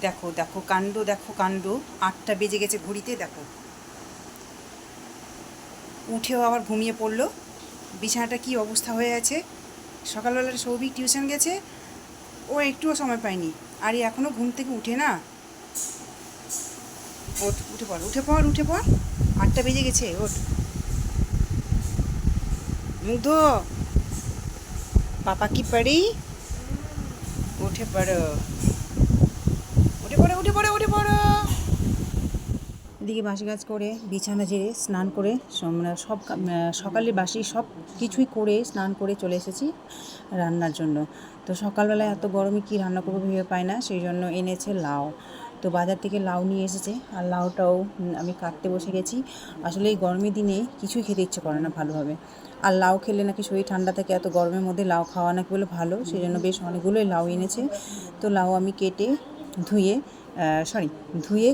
দেখো দেখো, কাণ্ড দেখো, কাণ্ড। আটটা বেজে গেছে ঘড়িতে, দেখো। উঠেও আবার ঘুমিয়ে পড়ল। বিছানাটা কি অবস্থা হয়ে আছে? সকালবেলা সৌভিক টিউশন গেছে। ও একটুও সময় পায়নি। আর এখনও ঘুম থেকে উঠে না? ওঠ, উঠে পড় উঠে পড় উঠে পড়। আটটা বেজে গেছে, ওঠ। মুগ্ধ? পাপা কি পারি উঠে পড়ো। পড়ো, উঠে পড়ো উঠে পড়ো। এদিকে বাসি কাজ করে, বিছানা ঝেড়ে, স্নান করে সব সকালে বাসি সব কিছুই করে স্নান করে চলে এসেছি রান্নার জন্য। তো সকালবেলায় এত গরমে কি রান্না করব ভেবে পাই না, সেই জন্য এনেছে লাউ। তো বাজার থেকে লাউ নিয়ে এসেছে, আর লাউটাও আমি কাটতে বসে গেছি। আসলে এই গরমের দিনে কিছুই খেতে ইচ্ছে করে না ভালোভাবে। আর লাউ খেলে নাকি শরীর ঠান্ডা থাকে, এত গরমের মধ্যে লাউ খাওয়া নাকি বলে ভালো, সেই জন্য বেশ অনেকগুলোই লাউ এনেছে। তো লাউ আমি কেটে ধুয়ে সরি ধুয়ে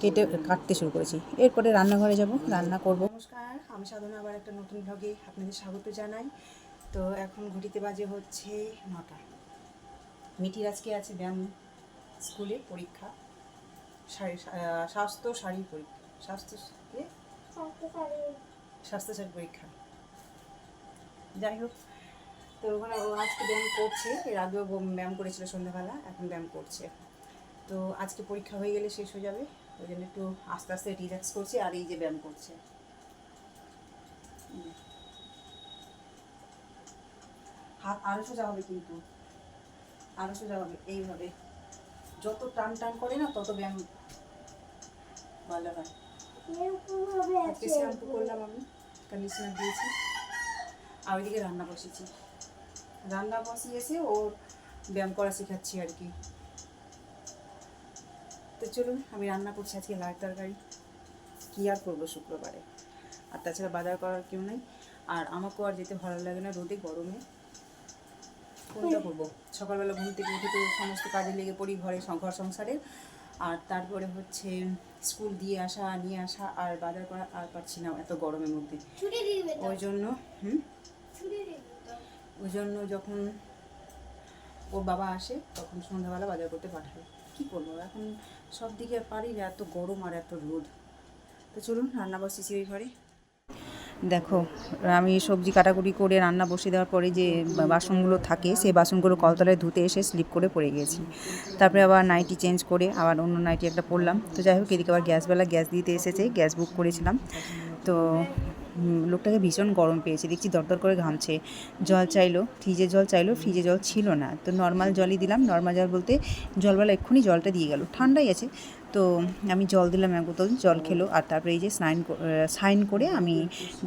কেটে কাটতে শুরু করেছি। এরপরে রান্নাঘরে যাব রান্না করব। নমস্কার আমি সাধনা আবার একটা নতুন ভ্লগে আপনাদের স্বাগত জানাই। তো এখন ঘটিতে বাজে হচ্ছে নটা। মিটির আজকে আছে ব্যায়াম স্কুলে পরীক্ষা। শারী স্বাস্থ্য শারীর পরীক্ষা। স্বাস্থ্য? স্বাস্থ্য শারীর পরীক্ষা। যাই হোক তো ওখানে ও আজকে ব্যায়াম করছে। এর আগেও ব্যায়াম করেছিল সন্ধ্যাবেলা এখন ব্যায়াম করছে। তো আজকে পরীক্ষা হয়ে গেলে শেষ হয়ে যাবে। ওই জন্য একটু আস্তে আস্তে রিল্যাক্স করছে আর এই যে ব্যায়াম করছে। হাত আরও সোজা হবে কিন্তু। আরও সোজা হবে এইভাবে। যত টান টান করে না তত ব্যায়াম ভালো হয়। শ্যাম্পু করলাম আমি কন্ডিশনার দিয়েছি। আর ওইদিকে রান্না বসেছি। রান্না বসিয়েছে ওর ব্যায়াম করা শেখাচ্ছি আর কি। তো চলুন আমি রান্না করছি আজকে লাল তরকারি। কী আর করব শুক্রবারে? আর তাছাড়া বাজার করার কেউ নেই। আর আমাকেও আর যেতে ভালো লাগে না রোদে গরমে। কোনটা করব? সকালবেলা ঘুম থেকে উঠে তো সমস্ত কাজে লেগে পড়ি ঘরে ঘর সংসারে। আর তারপরে হচ্ছে স্কুল দিয়ে আসা নিয়ে আসা আর বাজার করা আর পারছি না এত গরমের মধ্যে। ওই জন্য হুম? ওই জন্য যখন ওর বাবা আসে তখন সন্ধ্যাবেলা বাজার করতে পাঠাই কী করব? এখন সব দিকে পারি না, এত গরম আর এত রোদ। তো চলুন, রান্না বসেছি ওই ঘরে। দেখো, আমি সবজি কাটাকুটি করে রান্না বসিয়ে দেওয়ার পরে যে বাসনগুলো থাকে সেই বাসনগুলো কলতলায় ধুতে এসে স্লিপ করে পড়ে গেছি। তারপরে আবার নাইটি চেঞ্জ করে আবার অন্য নাইটি একটা পরলাম তো যাই হোক, এদিকে আবার গ্যাসবেলা গ্যাস দিতে এসেছে, গ্যাস বুক করেছিলাম। তো লোকটাকে ভীষণ গরম পেয়েছে। দেখছি দরদর করে ঘামছে। জল চাইলো, ফ্রিজে জল চাইলো, ফ্রিজে জল ছিল না। তো নর্মাল জলই দিলাম। নর্মাল জল বলতে জলবেলা এক্ষুনি জলটা দিয়ে গেল। ঠান্ডাই আছে। তো আমি জল দিলাম এক বোতল, জল খেলো। আর তারপরে এই যে স্নাইন সাইন করে আমি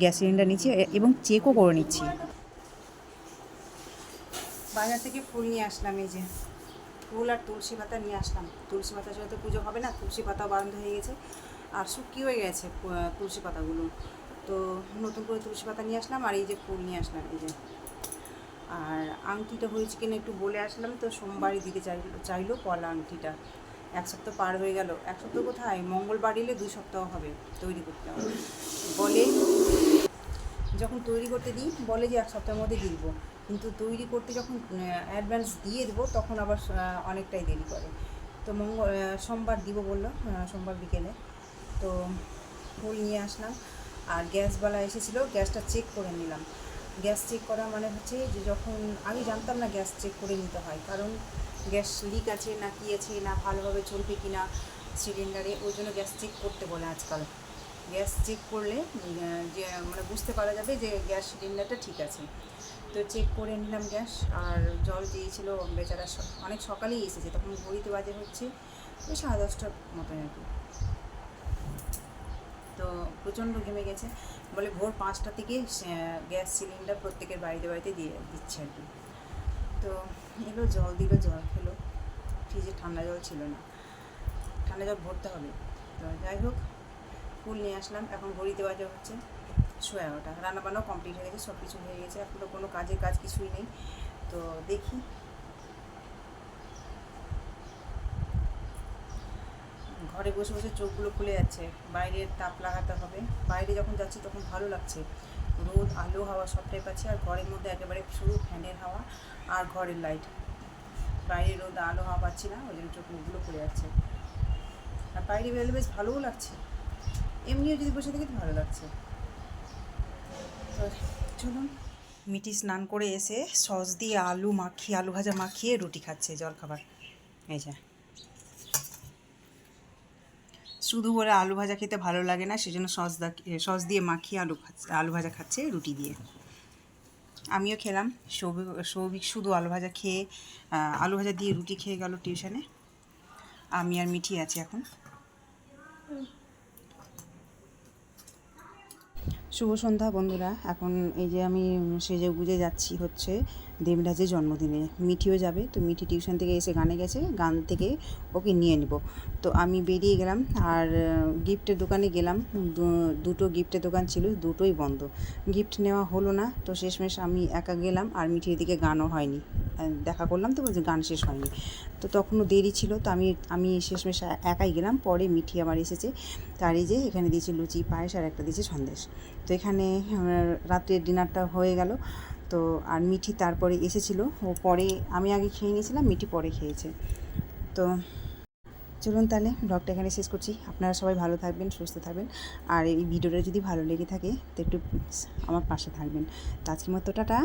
গ্যাস সিলিন্ডার নিচ্ছি এবং চেকও করে নিচ্ছি। বাজার থেকে ফুল নিয়ে আসলাম এই যে। ফুল আর তুলসী পাতা নিয়ে আসলাম। তুলসী পাতা ছাড়া তো পুজো হবে না। তুলসী পাতাও বন্ধ হয়ে গেছে। আর শুকিয়ে হয়ে গেছে তুলসী পাতাগুলো। তো নতুন করে তুলসী পাতা নিয়ে আসলাম আর এই যে ফুল নিয়ে আসলাম, এই যে। আর আংটিটা হয়েছে কিনা একটু বলে আসলাম, তো সোমবারই দিতে চাইলো চাইলো পলা আংটিটা। এক সপ্তাহ পার হয়ে গেল। এক সপ্তাহ কোথায়? মঙ্গলবার এলে দুই সপ্তাহ হবে তৈরি করতে হবে। বলে যখন তৈরি করতে দিই, বলে যে এক সপ্তাহের মধ্যে দেবো। কিন্তু তৈরি করতে যখন অ্যাডভান্স দিয়ে দেবো, তখন আবার অনেকটাই দেরি করে। তো মঙ্গল সোমবার দিব বলল সোমবার বিকেলে। তো ফুল নিয়ে আসলাম। আর গ্যাসওয়ালা এসেছিল, গ্যাসটা চেক করে নিলাম। গ্যাস চেক করা মানে হচ্ছে যে যখন, আমি জানতাম না গ্যাস চেক করে নিতে হয়, কারণ গ্যাস লিক আছে না কী আছে, না ভালোভাবে চলবে কি না সিলিন্ডারে ওই জন্য গ্যাস চেক করতে বলে আজকাল। গ্যাস চেক করলে যে মানে বুঝতে পারা যাবে যে গ্যাস সিলিন্ডারটা ঠিক আছে। তো চেক করে নিলাম গ্যাস, আর জল দিয়েছিল বেচারা অনেক সকালেই এসেছে, তখন ঘড়িতে বাজে হচ্ছে, ওই সাড়ে দশটার মতন আর কি। তো প্রচণ্ড ঘেমে গেছে। বলে ভোর পাঁচটা থেকে গ্যাস সিলিন্ডার প্রত্যেকের বাড়িতে বাড়িতে দিয়ে দিচ্ছে আর কি। তো এলো, জল দিল, জল খেলো। ফ্রিজে ঠান্ডা জল ছিল না। ঠান্ডা জল ভরতে হবে। তো যাই হোক, ফুল নিয়ে আসলাম। এখন ঘড়িতে বাজে হচ্ছে সোয়া এগারোটা। রান্নাবান্নাও কমপ্লিট হয়ে গেছে সব কিছু হয়ে গেছে। এখন তো কোনো কাজের কাজ কিছুই নেই। তো দেখি ঘরে বসে বসে চোখগুলো খুলে যাচ্ছে। বাইরের তাপ লাগাতে হবে। বাইরে যখন যাচ্ছি তখন ভালো লাগছে। রোদ, আলো, হাওয়া সবটাই পাচ্ছি আর ঘরের মধ্যে একেবারে শুরু ফ্যানের হাওয়া আর ঘরের লাইট। বাইরে রোদ, আলো, হাওয়া পাচ্ছি না, ওই জন্য চোখ মুখগুলো পড়ে যাচ্ছে। আর বাইরে বেরোলে বেশ ভালোও লাগছে। এমনিও যদি বসে থাকি ভালো লাগছে। চলুন, মিটি স্নান করে এসে সস দিয়ে আলু মাখিয়ে, আলু ভাজা মাখিয়ে রুটি খাচ্ছে, জলখাবার। এই যে। শুধু বলে আলু ভাজা খেতে ভালো লাগে না, সেজন্য সস দা সস দিয়ে মাখিয়ে আলু আলু ভাজা খাচ্ছে রুটি দিয়ে। আমিও খেলাম, সৌভিক সৌভিক শুধু আলু ভাজা খেয়ে আলু ভাজা দিয়ে রুটি খেয়ে গেল টিউশনে। আমি আর মিঠি আছি এখন। শুভ সন্ধ্যা বন্ধুরা, এখন এই যে আমি সেজে গুজে যাচ্ছি হচ্ছে দেবরাজের জন্মদিনে। মিঠিও যাবে, তো মিঠি টিউশন থেকে এসে গানে গেছে, গান থেকে ওকে নিয়ে নিব। তো আমি বেরিয়ে গেলাম আর গিফটের দোকানে গেলাম। দুটো গিফটের দোকান ছিল, দুটোই বন্ধ। গিফট নেওয়া হলো না, তো শেষমেশ আমি একা গেলাম আর মিঠির দিকে গানও হয়নি। দেখা করলাম তো, বলছে গান শেষ হয়নি। তো তখনও দেরি ছিল, তো আমি আমি শেষমেশ একাই গেলাম। পরে মিঠি আমার এসেছে। তার এই যে এখানে দিয়েছে লুচি, পায়েস আর একটা দিয়েছে সন্দেশ। তো এখানে রাত্রের ডিনারটা হয়ে গেল। তো আর মিঠি তারপরে এসেছিল। ও পরে আমি আগে খেয়ে নিয়েছিলাম, মিঠি পরে খেয়েছে। তো চলুন তাহলে ব্লগটা এখানে শেষ করছি। আপনারা সবাই ভালো থাকবেন, সুস্থ থাকবেন। আর এই ভিডিওটা যদি ভালো লেগে থাকে, তো একটু আমার পাশে থাকবেন। তো আজকের মতো টাটা।